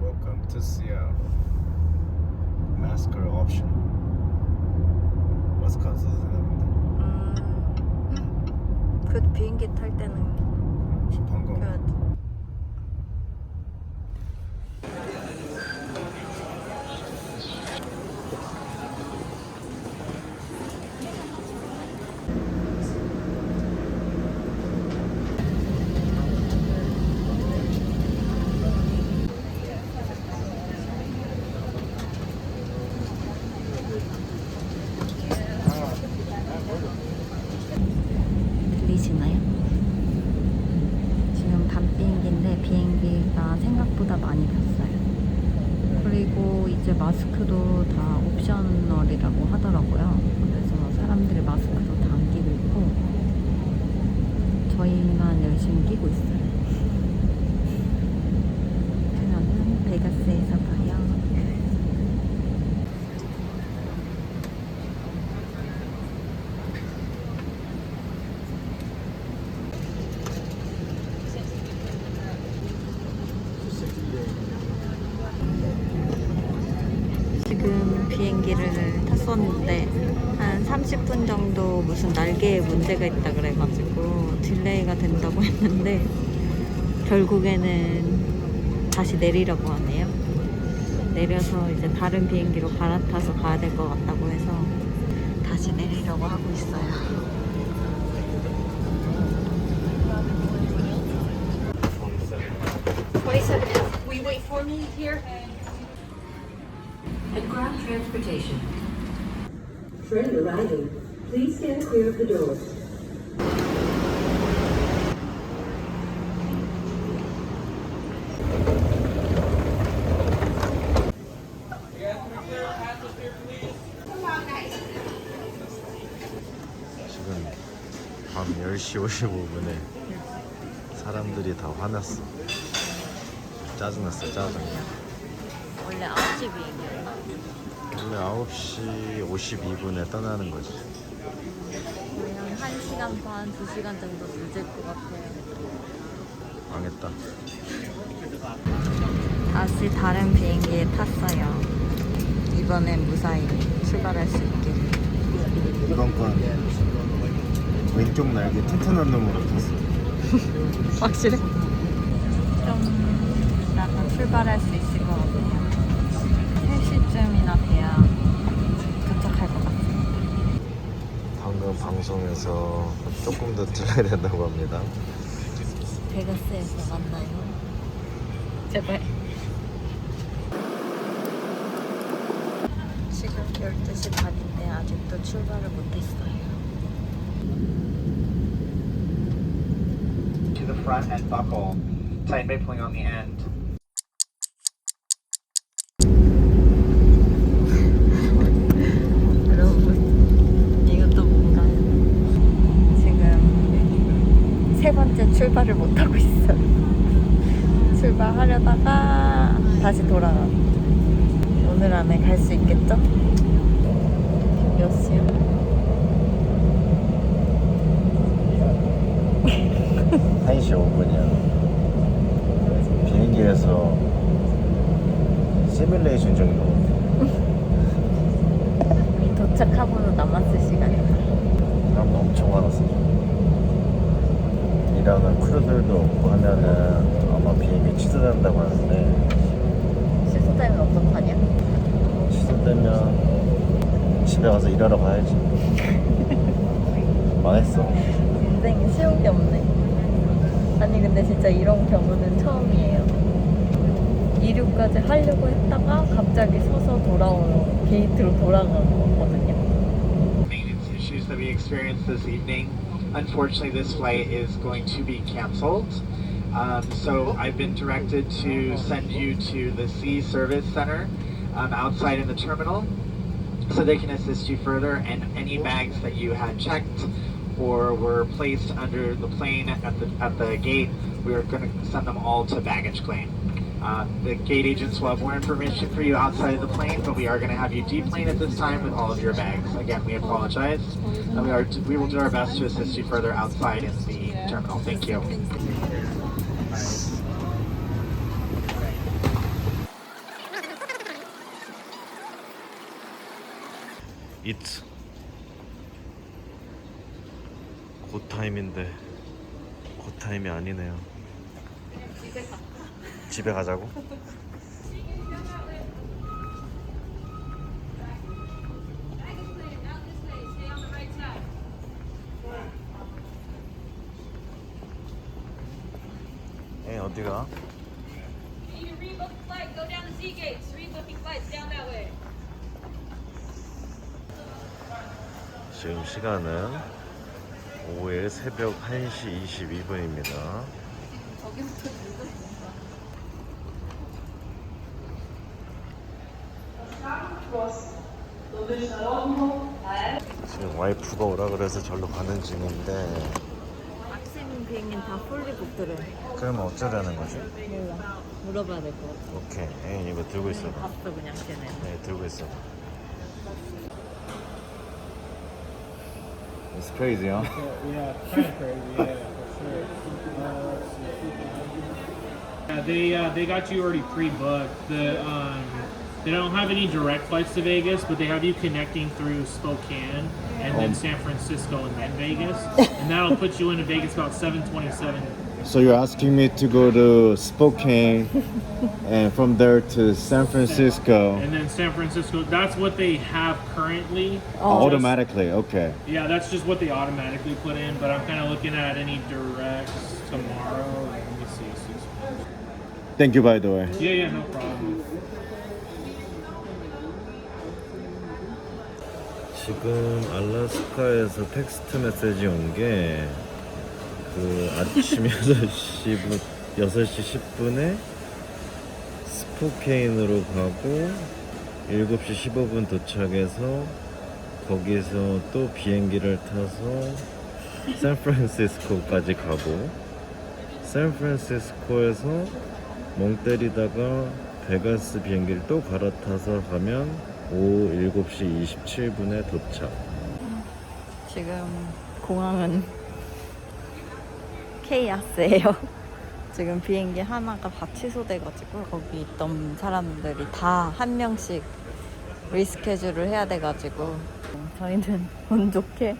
Welcome to Seattle. Masker option. 마스크 안 써도 되나 본데. 음. 그 비행기 탈 때는 방금 껴야 돼. 들리시나요? 지금 밤 비행기인데 비행기가 생각보다 많이 탔어요. 그리고 이제 마스크도 다 옵셔널이라고 하더라고요. 그래서 사람들이 마스크도 다 안 끼고 있고 끼고 있어요. 그러면 베가스에서 봐요. 지금 비행기를 탔었는데 한 30분 정도 무슨 날개에 문제가 있다 그래가지고 딜레이가 된다고 했는데 결국에는 다시 내리라고 하네요. 내려서 이제 다른 비행기로 갈아타서 가야 될 것 같다고 해서 다시 내리려고 하고 있어요. We wait for me here. Transportation. Train arriving. Please stand clear of the doors. 지금 밤 10시 55분에 사람들이 다 화났어. 짜증났어, 짜증. 원래 9시 비행기였나? 원래 9시 52분에 떠나는 거지. 그냥 1시간 반, 2시간 정도 늦을 것 같아요. 망했다. 다시 다른 비행기에 탔어요. 이번엔 무사히 출발할 수 있게. 이번 건 왼쪽 날개 튼튼한 놈으로 탔어. 확실해? 좀 이따가 출발할 수 있을 방송에서 조금 더 들려야 된다고 합니다. 베가스에서 만나요. 제발. 지금 12시 반인데 아직도 출발을 못했어요. to the front and buckle. Tighten by pulling on the end. 여러분, 이것도 뭔가요? 지금 세 번째 출발을 못하고 있어요. 출발하려다가 다시 돌아가. 오늘 안에 갈 수 있겠죠? 몇 시야? 1시 5분이야. 비행기에서 시뮬레이션 중인 도착하고도 남았을 시간이다. 사람도 엄청 많았어. 일하는 크루들도 없고 하면은 아마 비행기 취소된다고 하는데 시소되면 어떡하냐? 취소되면 집에 가서 일하러 가야지. 망했어. 인생에 쉬운 게 없네. 아니 근데 진짜 이런 경우는 처음이에요. 이륙까지 하려고 했다가 갑자기 서서 돌아오는 게이트로 돌아가는 거거든요. Unfortunately, this flight is going to be canceled. Um, so I've been directed to send you to the Sea Service Center um, outside in the terminal so they can assist you further and any bags that you had checked or were placed under the plane at the, at the gate, we are going to send them all to baggage claim. Um, the gate agents will have more information for you outside of the plane, but we are going to have you deplane at this time with all of your bags. Again, we apologize. And we are we will do our best to assist you further outside in the terminal. Thank you. 이트 곧 타임인데 곧 타임이 아니네요 집에 가자고? 에 어디가? 지금 시간은 오후에 새벽 1시 22분입니다. 지금 와이프가 오라 그래서 절로 가는 중인데 아침 비행기는 다 풀리 복들을 그러면 어쩌라는 거지? 몰라. 물어봐야 될 것 같아. 오케이 에이, 이거 들고 있어 봐. 봤어 그냥 걔네. 네 들고 있어 It's crazy, huh? Yeah, kind of crazy. Yeah, for sure. Uh, let's see. Yeah, they uh, they got you already pre-booked. The um, they don't have any direct flights to Vegas, but they have you connecting through Spokane and then um, San Francisco and then Vegas, and that'll put you into Vegas about 7:27. So you're asking me to go to Spokane and from there to San Francisco And then San Francisco, that's what they have currently. Oh. automatically. Okay. Yeah, that's just what they automatically put in. But I'm kind of looking at any directs tomorrow. Let me see. six- Thank you, by the way. Yeah, yeah, no problem. 지금 알라스카에서 텍스트 메시지 온 게 그 아침 6시 6시 10분에 스포케인으로 가고 7시 15분 도착해서 거기서 또 비행기를 타서 샌프란시스코까지 가고 샌프란시스코에서 멍 때리다가 베가스 비행기를 또 갈아타서 가면 오후 7시 27분에 도착. 지금 공항은 케이아스예요. 지금 비행기 하나가 다 취소돼가지고 거기 있던 사람들이 다 한 명씩 리스케줄을 해야 돼가지고 저희는 운 좋게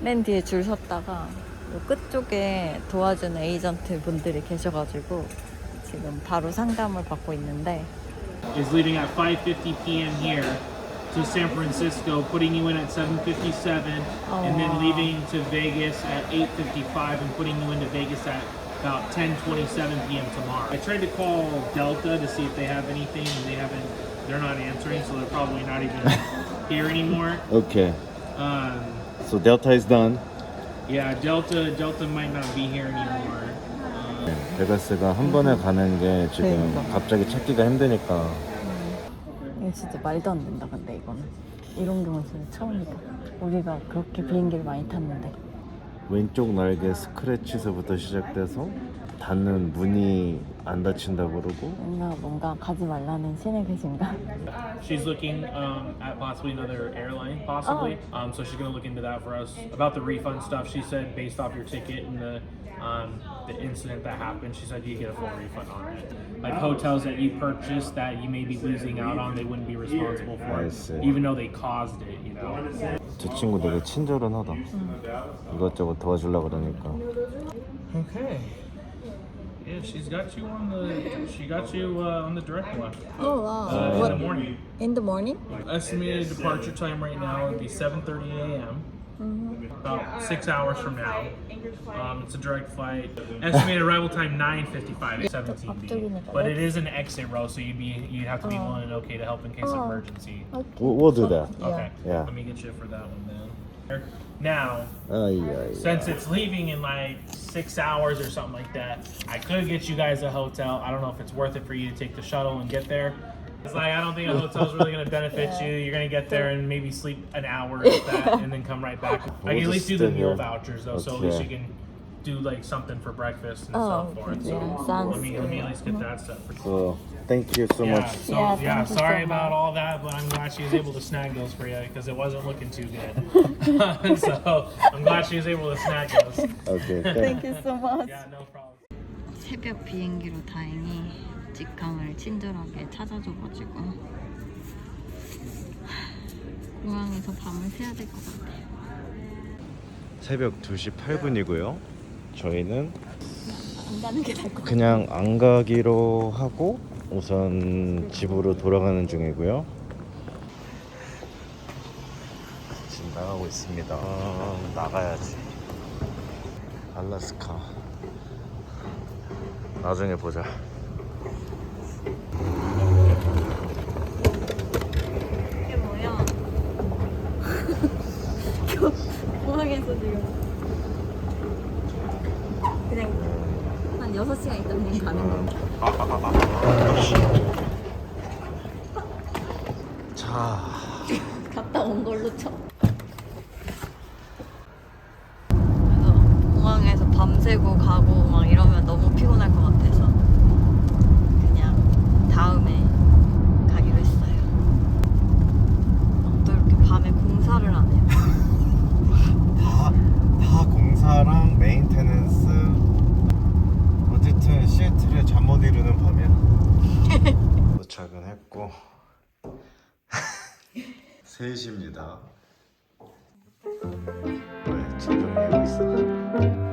맨 뒤에 줄 섰다가 요 끝쪽에 도와주는 에이전트 분들이 계셔가지고 지금 바로 상담을 받고 있는데 is leaving at 5:50 p.m. here to San Francisco, putting you in at 7:57, and then leaving to Vegas at 8:55 and putting you into Vegas at about 10:27 p.m. tomorrow. I tried to call Delta to see if they have anything, and they haven't. They're not answering, so they're probably not even here anymore. Okay. Um, So Delta is done. yeah, Delta Delta might not be here anymore. Um, 베가스가 한 번에 가는 게 지금 그러니까. 갑자기 찾기가 힘드니까 이거 진짜 말도 안 된다 근데 이거는 이런 경우 진짜 처음이다 우리가 그렇게 비행기를 많이 탔는데 왼쪽 날개 스크래치서부터 시작돼서 닿는 문이 안 닫힌다고 그러고 뭔가 뭔가 가지 말라는 신의 계신가? She's looking um, at possibly another airline, possibly. Um, so she's gonna look into that for us. About the refund stuff, she said based off your ticket and the um, the incident that happened, she said you get a full refund on it. Like hotels that you purchased that you may be losing out on, they wouldn't be responsible for I it, see. even though they caused it. You know. 저 친구 되게 친절은 하다 이것저것 도와주려고 그러니까 Okay. Yeah, she's got you on the. She got you uh, on the direct one Oh wow. uh, in the morning. In the morning? Estimated departure time right now would be 7:30 a.m. about six hours from now. Um, it's a direct flight. Estimated arrival time 9:55 17B. But it is an exit row, so you'd be you'd have to be willing and okay to help in case of emergency. We'll, we'll do that. Okay. Yeah. Let me get you for that one then. Now, since it's leaving in like six hours or something like that, I could get you guys a hotel. I don't know if it's worth it for you to take the shuttle and get there. It's like I don't think a hotel's really gonna benefit you. You're gonna get there and maybe sleep an hour if that, and then come right back. I We'll can at least do the meal here. vouchers though, so at least you can do like something for breakfast and Oh, so forth. So yeah, sounds let me let me at least get that stuff. For So thank you so yeah, much. so, Yeah, yeah, thank sorry so about much. all that, but I'm glad she was able to snag those for you because it wasn't looking too good. so I'm glad she was able to snag those. Okay. Thank Thank you so much. Yeah, no problem. 새벽 비행기로 다행히 직항을 친절하게 찾아줘가지고 공항에서 밤을 새야 될 것 같아요. 새벽 2시 8분이고요. 저희는 안 가는 게 나을 것 같아요. 그냥 안 가기로 하고 우선 집으로 돌아가는 중이고요. 지금 나가고 있습니다. 아, 나가야지. 알라스카. 나중에 보자. 이게 뭐야? 공항에서 지금 그냥 한 6시간 있다 그냥 가는 거. 자, 갔다 온 걸로 쳐. 그래서 공항에서 밤새고 가고 막 이러면 너무 피곤할 것 같아서 그냥 다음에 가기로 했어요. 어, 또 이렇게 밤에 공사를 하네요. 다, 다 공사랑 메인테넌스 어쨌든 시애틀에 잠못 이루는 밤이야. 도착은 했고. 3시입니다. 왜 진정하고 있어